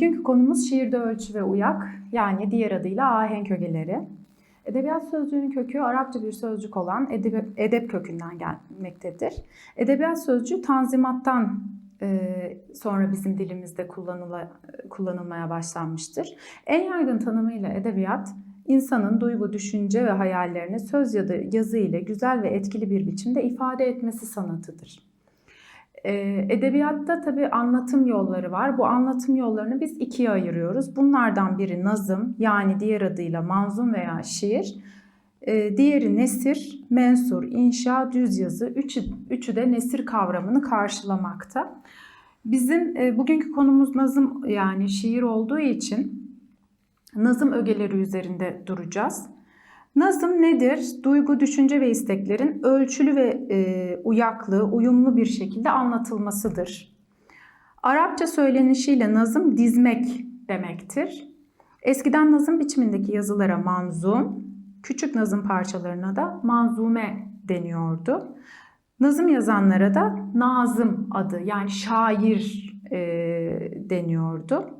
Bugünkü konumuz şiirde ölçü ve uyak yani diğer adıyla ahenk ögeleri. Edebiyat sözcüğünün kökü Arapça bir sözcük olan edeb, edep kökünden gelmektedir. Edebiyat sözcüğü tanzimattan e, sonra bizim dilimizde kullanıla, kullanılmaya başlanmıştır. En yaygın tanımıyla edebiyat, insanın duygu, düşünce ve hayallerini söz ya da yazı ile güzel ve etkili bir biçimde ifade etmesi sanatıdır. Edebiyatta tabii anlatım yolları var. Bu anlatım yollarını biz ikiye ayırıyoruz. Bunlardan biri nazım yani diğer adıyla manzum veya şiir. Diğeri nesir, mensur, inşa, düz yazı. Üçü, üçü de nesir kavramını karşılamakta. Bizim bugünkü konumuz nazım yani şiir olduğu için nazım ögeleri üzerinde duracağız. Nazım nedir? Duygu, düşünce ve isteklerin ölçülü ve e, uyaklı, uyumlu bir şekilde anlatılmasıdır. Arapça söylenişiyle nazım dizmek demektir. Eskiden nazım biçimindeki yazılara manzum, küçük nazım parçalarına da manzume deniyordu. Nazım yazanlara da nazım adı yani şair e, deniyordu.